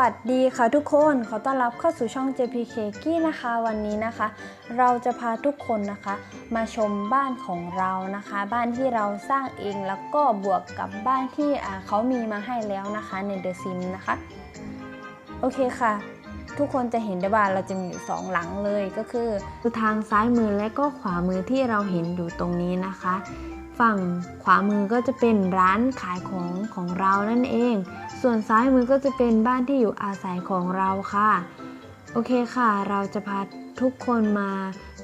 วัสดีค่ะทุกคน ขอต้อนรับเข้าสู่ช่อง JPK กี้นะคะ วันนี้นะคะ เราจะพาทุกคนนะคะ มาชมบ้านของเรานะคะ บ้านที่เราสร้างเองแล้วก็บวกกับบ้านที่เขามีมาให้แล้วนะคะใน The Sim นะคะ โอเคค่ะ ทุกคนจะเห็นได้ว่าเราจะมีอยู่สองหลังเลยก็คือทางซ้ายมือและก็ขวามือที่เราเห็นอยู่ตรงนี้นะคะ ฝั่งขวามือก็จะเป็นร้านขายของของเรานั่นเอง ส่วนซ้ายมือก็จะเป็นบ้านที่อยู่อาศัยของเราค่ะ โอเคค่ะ เราจะพาทุกคนมา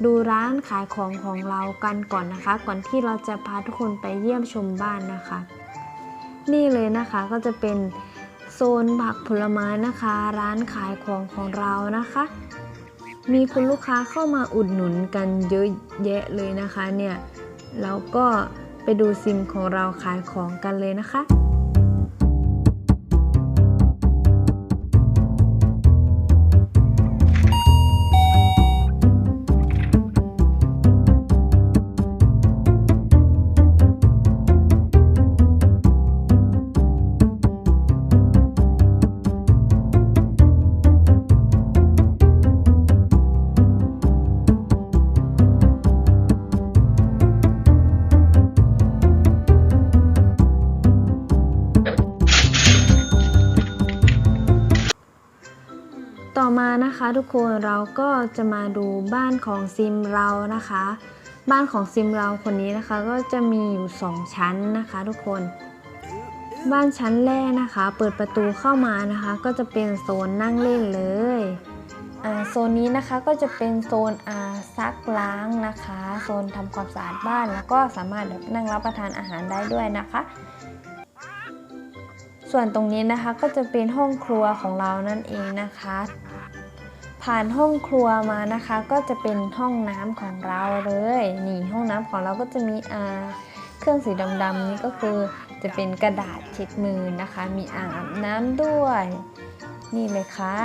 ดูร้านขายของของเรากันก่อนนะคะ ก่อนที่เราจะพาทุกคนไปเยี่ยมชมบ้านนะคะ นี่เลยนะคะก็จะเป็นโซนผักผลไม้นะคะ ร้านขายของของเรานะคะ มีคุณลูกค้าเข้ามาอุดหนุนกันเยอะแยะเลยนะคะเนี่ยแล้วก็ ไปดูซิมของเราขายของกันเลยนะคะ นะคะทุกคนเราก็จะมาดูบ้านของซิมเรานะคะ บ้านของซิมเราคนนี้นะคะก็จะมีอยู่2ชั้นนะคะทุกคน บ้านชั้นแรกนะคะ เปิดประตูเข้ามานะคะ ก็จะเป็นโซนนั่งเล่นเลยโซนนี้นะคะก็จะเป็นโซนอาซักล้างนะคะ โซนทำความสะอาดบ้านแล้วก็สามารถแบบนั่งรับประทานอาหารได้ด้วยนะคะ ส่วนตรงนี้นะคะก็จะเป็นห้องครัวของเรานั่นเองนะคะ ผ่านห้องครัวมานะคะ ก็จะเป็นห้องน้ำของเราเลยนี่ห้องน้ำของเราก็จะมีอ่าเครื่องสีดำๆนี่ก็คือจะเป็นกระดาษเช็ดมือนะคะ มีอ่างอาบน้ำด้วย นี่เลยค่ะ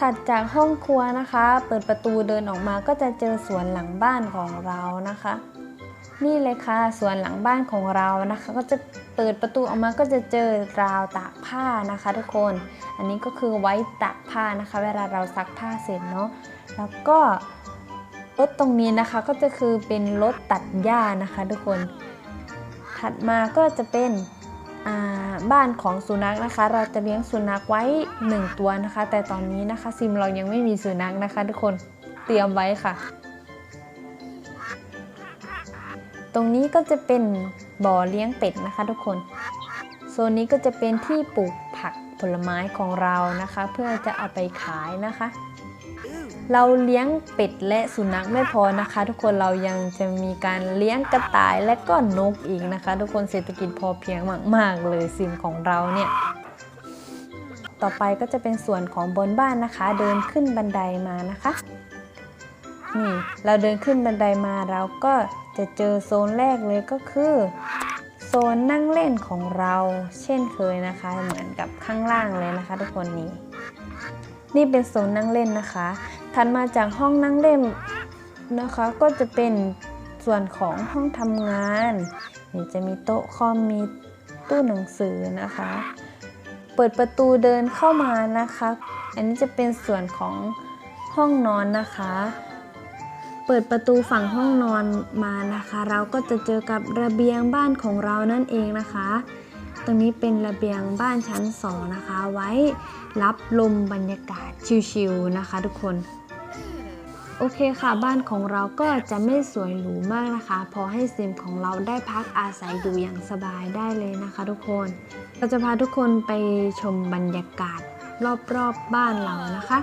ถัดจากห้องครัวนะคะ เปิดประตูเดินออกมาก็จะเจอสวนหลังบ้านของเรานะคะ นี่เลยค่ะสวนหลังบ้านของเรานะคะ ก็จะ เปิดประตูออกมาก็จะเจอราวตากผ้านะคะทุกคน อันนี้ก็คือไว้ตากผ้านะคะ เวลาเราซักผ้าเสร็จเนาะ แล้วก็รถตรงนี้นะคะก็จะคือเป็นรถตัดหญ้านะคะทุกคน ถัดมาก็จะเป็นบ้านของสุนัขนะคะ เราจะเลี้ยงสุนัขไว้ 1 ตัวนะคะ แต่ตอนนี้นะคะซิมเรายังไม่มีสุนัขนะคะ ทุกคนเตรียมไว้ค่ะ ตรงนี้ก็จะเป็น บ่อเลี้ยงเป็ดนะคะทุกคน โซนนี้ก็จะเป็นที่ปลูกผักผลไม้ของเรานะคะ เพื่อจะเอาไปขายนะคะ เราเลี้ยงเป็ดและสุนัขไม่พอนะคะ ทุกคนเรายังจะมีการเลี้ยงกระต่ายและก็นกอีกนะคะ ทุกคนเศรษฐกิจพอเพียงมาก ๆ เลยซิมของเราเนี่ยต่อไปก็จะเป็นส่วนของบนบ้านนะคะ เดินขึ้นบันไดมานะคะ นี่เราเดินขึ้นบันไดมาเราก็จะเจอโซนแรกเลยก็คือ โซนนั่งเล่นของเรา เช่นเคยนะคะ เหมือนกับข้างล่างเลยนะคะ ทุกคนนี่นี่เป็นโซนนั่งเล่นนะคะ ถัดมาจากห้องนั่งเล่นนะคะ ก็จะเป็นส่วนของห้องทำงานนี่จะมีโต๊ะคอมมีตู้หนังสือนะคะ เปิดประตูเดินเข้ามานะคะ อันนี้จะเป็นส่วนของห้องนอนนะคะ เปิดประตูฝั่งห้องนอนมานะคะ เราก็จะเจอกับระเบียงบ้านของเรานั่นเองนะคะ ตรงนี้เป็นระเบียงบ้านชั้นสองนะคะ ไว้รับลมบรรยากาศชิลๆนะคะ ทุกคนโอเคค่ะบ้านของเราก็จะไม่สวยหรูมากนะคะ พอให้ซิมของเราได้พักอาศัยอยู่อย่างสบายได้เลยนะคะ ทุกคนเราจะพาทุกคนไปชมบรรยากาศรอบๆบบ้านเรานะคะ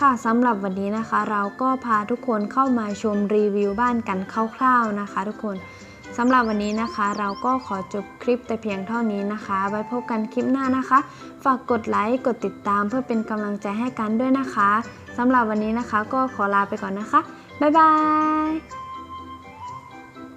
ค่ะสำหรับวันนี้นะคะ เราก็พาทุกคนเข้ามาชมรีวิวบ้านกันคร่าวๆนะคะ ทุกคนสำหรับวันนี้นะคะ เราก็ขอจบคลิปแต่เพียงเท่านี้นะคะ ไว้พบกันคลิปหน้านะคะ ฝากกดไลค์กดติดตามเพื่อเป็นกำลังใจให้กันด้วยนะคะสำหรับวันนี้นะคะ ก็ขอลาไปก่อนนะคะบ๊ายบาย